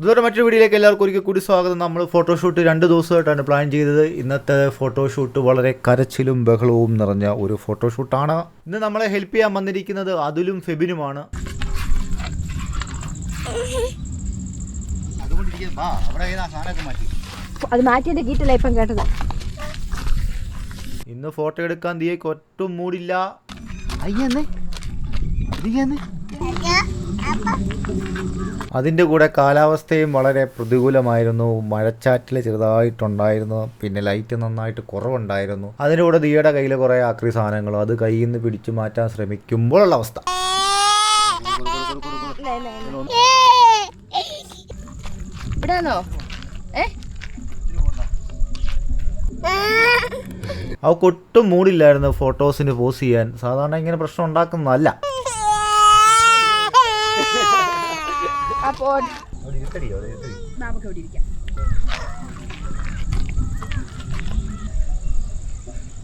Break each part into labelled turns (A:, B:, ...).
A: ഇതുവരെ മറ്റൊരു വീഡിയോയിലേക്ക് എല്ലാവർക്കും ഒരിക്കൽ കൂടി സ്വാഗതം. നമ്മൾ ഫോട്ടോഷൂട്ട് രണ്ട് ദിവസമായിട്ടാണ് പ്ലാൻ ചെയ്തത്. ഇന്നത്തെ ഫോട്ടോഷൂട്ട് വളരെ കരച്ചിലും ബഹളവും നിറഞ്ഞ ഒരു ഫോട്ടോഷൂട്ടാണ് ഇന്ന് നമ്മളെ ഹെൽപ്പ് ചെയ്യാൻ വന്നിരിക്കുന്നത് അതിലും ഫെബിനുമാണ്.
B: അത് മാറ്റിയതിന്റെ ഗീറ്റല്ല ഇപ്പം കേട്ടത്.
A: ഇന്ന് ഫോട്ടോ എടുക്കാൻ തീയക്ക് ഒട്ടും മൂടില്ല അതിന്റെ കൂടെ കാലാവസ്ഥയും വളരെ പ്രതികൂലമായിരുന്നു. മഴച്ചാറ്റിൽ ചെറുതായിട്ടുണ്ടായിരുന്നു. പിന്നെ ലൈറ്റ് നന്നായിട്ട് കുറവുണ്ടായിരുന്നു. അതിന്റെ കൂടെ ദിയയുടെ കയ്യിൽ കുറേ ആക്രി സാധനങ്ങളും. അത് കയ്യിൽ നിന്ന് പിടിച്ചു മാറ്റാൻ ശ്രമിക്കുമ്പോഴുള്ള അവസ്ഥ.
B: അവക്കൊട്ടും ഏ?
A: മൂടില്ലായിരുന്നു ഫോട്ടോസിന് പോസ് ചെയ്യാൻ. സാധാരണ ഇങ്ങനെ പ്രശ്നം ഉണ്ടാക്കുന്നതല്ല.
B: അപ്പോ നമുക്ക് ഇവിടെ ഇരിക്കാം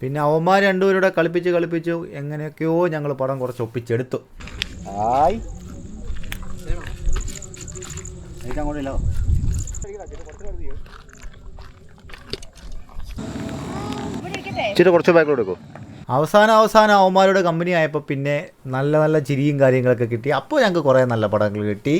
A: പിന്നെ അവന്മാർ രണ്ടുപേരുടെ കളിപ്പിച്ച് കളിപ്പിച്ചു എങ്ങനെയൊക്കെയോ ഞങ്ങൾ പടം കുറച്ച് ഒപ്പിച്ചെടുത്തു.
C: ഹായ് അങ്ങോട്ടില്ലോ ഇച്ചിരി കുറച്ച് ബാക്കിലോട്ട് എടുക്കും.
A: അവസാനം അവസാനം അവന്മാരുടെ കമ്പനി ആയപ്പോൾ പിന്നെ നല്ല നല്ല ചിരിയും കാര്യങ്ങളൊക്കെ കിട്ടി. അപ്പോൾ ഞങ്ങൾക്ക് കുറേ നല്ല പടങ്ങൾ കിട്ടി.